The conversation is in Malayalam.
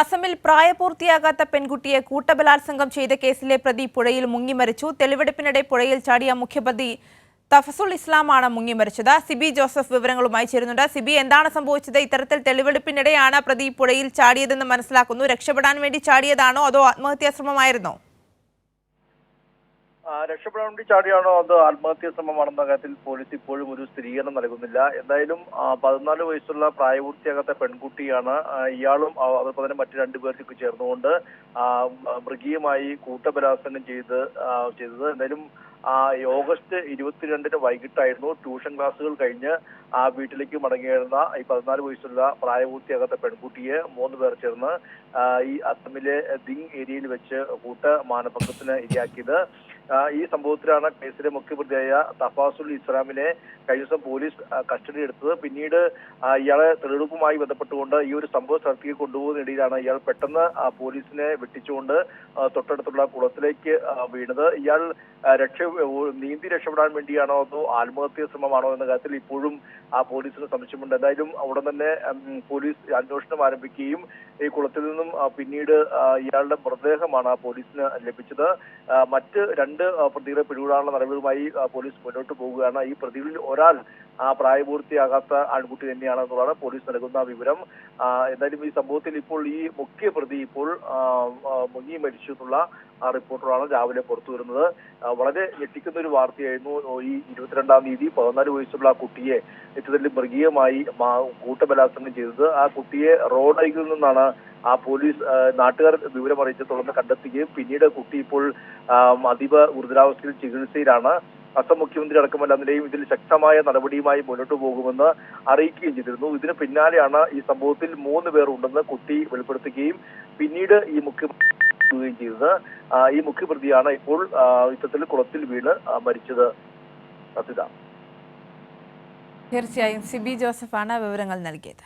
അസമിൽ പ്രായപൂർത്തിയാകാത്ത പെൺകുട്ടിയെ കൂട്ടബലാത്സംഗം ചെയ്ത കേസിലെ പ്രതി പുഴയിൽ മുങ്ങിമരിച്ചു. തെളിവെടുപ്പിനിടെ പുഴയിൽ ചാടിയ മുഖ്യപ്രതി തഫസുൽ ഇസ്ലാമാണ് മുങ്ങിമരിച്ചത്. സിബി ജോസഫ് വിവരങ്ങളുമായി ചേരുന്നുണ്ട്. സിബി എന്താണ് സംഭവിച്ചത്? ഇത്തരത്തിൽ തെളിവെടുപ്പിനിടെയാണ് പ്രതി പുഴയിൽ ചാടിയതെന്ന് മനസ്സിലാക്കുന്നു. രക്ഷപ്പെടാൻ വേണ്ടി ചാടിയതാണോ അതോ ആത്മഹത്യാ ശ്രമമായിരുന്നോ? ആ, രക്ഷപ്പെടാൻ വേണ്ടി ചാടിയാണോ അത് ആത്മഹത്യാ ശ്രമമാണെന്ന കാര്യത്തിൽ പോലീസ് ഇപ്പോഴും ഒരു സ്ഥിരീകരണം നൽകുന്നില്ല? എന്തായാലും പതിനാല് വയസ്സുള്ള പ്രായപൂർത്തിയാകാത്ത പെൺകുട്ടിയാണ് ഇയാളും അതുപോലെ തന്നെ മറ്റു രണ്ടുപേർക്ക് ചേർന്നുകൊണ്ട് മൃഗീയമായി കൂട്ടബലാത്സംഗം ചെയ്ത് ചെയ്തത്. എന്തായാലും ഓഗസ്റ്റ് ഇരുപത്തിരണ്ടിന് വൈകിട്ടായിരുന്നു ട്യൂഷൻ ക്ലാസ്സുകൾ കഴിഞ്ഞ് ആ വീട്ടിലേക്ക് മടങ്ങിയിരുന്ന ഈ പതിനാല് വയസ്സുള്ള പ്രായപൂർത്തിയാകാത്ത പെൺകുട്ടിയെ മൂന്ന് പേർ ചേർന്ന് ഈ അസമിലെ ദിങ് ഏരിയയിൽ വെച്ച് കൂട്ട മാനഭംഗത്തിന് ഇരയാക്കിയത്. ഈ സംഭവത്തിലാണ് കേസിലെ മുഖ്യപ്രതിയായ തഫാസുൽ ഇസ്ലാമിനെ കഴിഞ്ഞ ദിവസം പോലീസ് കസ്റ്റഡി എടുത്തത്. പിന്നീട് ഇയാളെ തെളിവെടുപ്പുമായി ബന്ധപ്പെട്ടുകൊണ്ട് ഈ ഒരു സംഭവ സ്ഥലത്തേക്ക് കൊണ്ടുപോകുന്നതിനിടയിലാണ് ഇയാൾ പെട്ടെന്ന് പോലീസിനെ വെട്ടിച്ചുകൊണ്ട് തൊട്ടടുത്തുള്ള കുളത്തിലേക്ക് വീണത്. ഇയാൾ രക്ഷ നീന്തി രക്ഷപ്പെടാൻ വേണ്ടിയാണോ അതോ ആത്മഹത്യാ ശ്രമമാണോ എന്ന കാര്യത്തിൽ ഇപ്പോഴും ആ പോലീസിന് സംശയമുണ്ട്. എന്തായാലും അവിടെ തന്നെ പോലീസ് അന്വേഷണം ആരംഭിക്കുകയും ഈ കുളത്തിൽ നിന്നും പിന്നീട് ഇയാളുടെ മൃതദേഹമാണ് പോലീസിന് ലഭിച്ചത്. മറ്റ് രണ്ട് ആ, പ്രതികളെ പിടികൂടാനുള്ള നടപടികളുമായി പോലീസ് മുന്നോട്ട് പോവുകയാണ് ഈ പ്രതികളിൽ ഒരാൾ ആ പ്രായപൂർത്തിയാകാത്ത ആൺകുട്ടി തന്നെയാണ് എന്നുള്ളതാണ് പോലീസ് നൽകുന്ന വിവരം. എന്തായാലും ഈ സംഭവത്തിൽ ഇപ്പോൾ ഈ മുഖ്യ പ്രതി ഇപ്പോൾ മുങ്ങി മരിച്ചു എന്നുള്ള ആ റിപ്പോർട്ടുകളാണ് രാവിലെ പുറത്തു വരുന്നത്. വളരെ ഞെട്ടിക്കുന്ന ഒരു വാർത്തയായിരുന്നു. ഈ ഇരുപത്തിരണ്ടാം തീയതി പതിനാല് വയസ്സുള്ള ആ കുട്ടിയെ ഇത്തരത്തിൽ മൃഗീയമായി കൂട്ടബലാത്സംഗം ചെയ്തത്. ആ കുട്ടിയെ റോഡരികിൽ നിന്നാണ് ആ പോലീസ് നാട്ടുകാർ വിവരം അറിയിച്ച് തുടർന്ന് കണ്ടെത്തുകയും പിന്നീട് കുട്ടി ഇപ്പോൾ അതീവ ഗുരുതരാവസ്ഥയിൽ ചികിത്സയിലാണ്. അസം മുഖ്യമന്ത്രി അടക്കമല്ല നിലയും ഇതിൽ ശക്തമായ നടപടിയുമായി മുന്നോട്ട് പോകുമെന്ന് അറിയിക്കുകയും ചെയ്തിരുന്നു. ഇതിന് പിന്നാലെയാണ് ഈ സംഭവത്തിൽ മൂന്ന് പേർ ഉണ്ടെന്ന് കുട്ടി വെളിപ്പെടുത്തുകയും പിന്നീട് ഈ മുഖ്യമന്ത്രി ചെയ്തത്. ഈ മുഖ്യപ്രതിയാണ് ഇപ്പോൾ യുദ്ധത്തിൽ കുളത്തിൽ വീണ് മരിച്ചത് സത്യത തീർച്ചയായും സിബി ജോസഫാണ് വിവരങ്ങൾ നൽകിയത്.